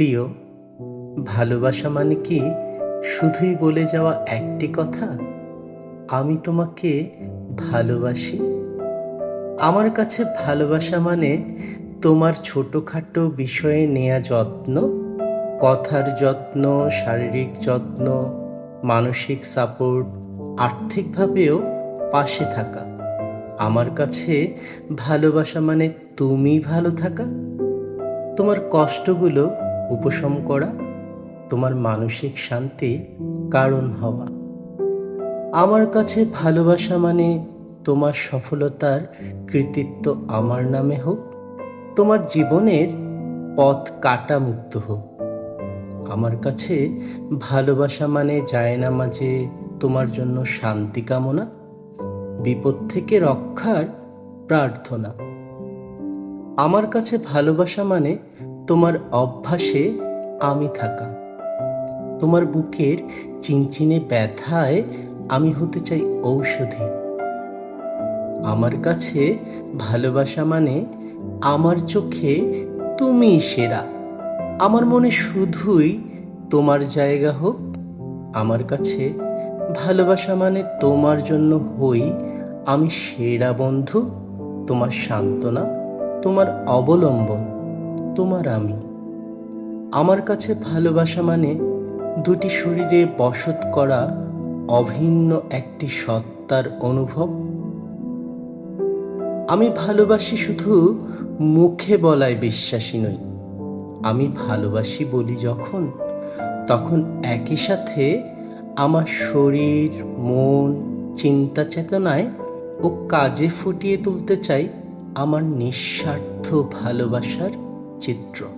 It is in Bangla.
প্রিয়, ভালোবাসা মানে কি শুধুই বলে যাওয়া একটি কথা? আমি তোমাকে ভালোবাসি। আমার কাছে ভালোবাসা মানে তোমার ছোটোখাটো বিষয়ে নেয়া যত্ন, কথার যত্ন, শারীরিক যত্ন, মানসিক সাপোর্ট, আর্থিকভাবেও পাশে থাকা। আমার কাছে ভালোবাসা মানে তুমি ভালো থাকা। তোমার কষ্টগুলো উপশম করা তোমার মানসিক শান্তির কারণ হওয়া। আমার কাছে ভালোবাসা মানে তোমার সফলতার কৃতিত্ব আমার নামে হোক, তোমার জীবনের পথ কাটা মুক্ত হোক। আমার কাছে ভালোবাসা মানে যায় না মাঝে তোমার জন্য শান্তি কামনা, বিপদ থেকে রক্ষার প্রার্থনা। আমার কাছে ভালোবাসা মানে তোমার অভ্যাসে আমি থাকা। তোমার বুকের চিনচিনে ব্যথায় আমি হতে চাই ঔষধি। আমার কাছে ভালোবাসা মানে আমার চোখে তুমি সেরা। আমার মনে শুধুই তোমার জায়গা হোক। আমার কাছে ভালোবাসা মানে তোমার জন্য হই আমি সেরা বন্ধু, তোমার সান্ত্বনা, তোমার অবলম্বন। তোমার আমি। আমার কাছে ভালোবাসা মানে দুটি শরীরে বসত করা অভিন্ন একটি সত্তার অনুভব। আমি ভালোবাসি শুধু মুখে বলায় বিশ্বাসী নই। আমি ভালোবাসি বলি যখন, তখন একই সাথে আমার শরীর, মন, চিন্তা চেতনায় ও কাজে ফুটিয়ে তুলতে চাই আমার নিঃস্বার্থ ভালোবাসার 精准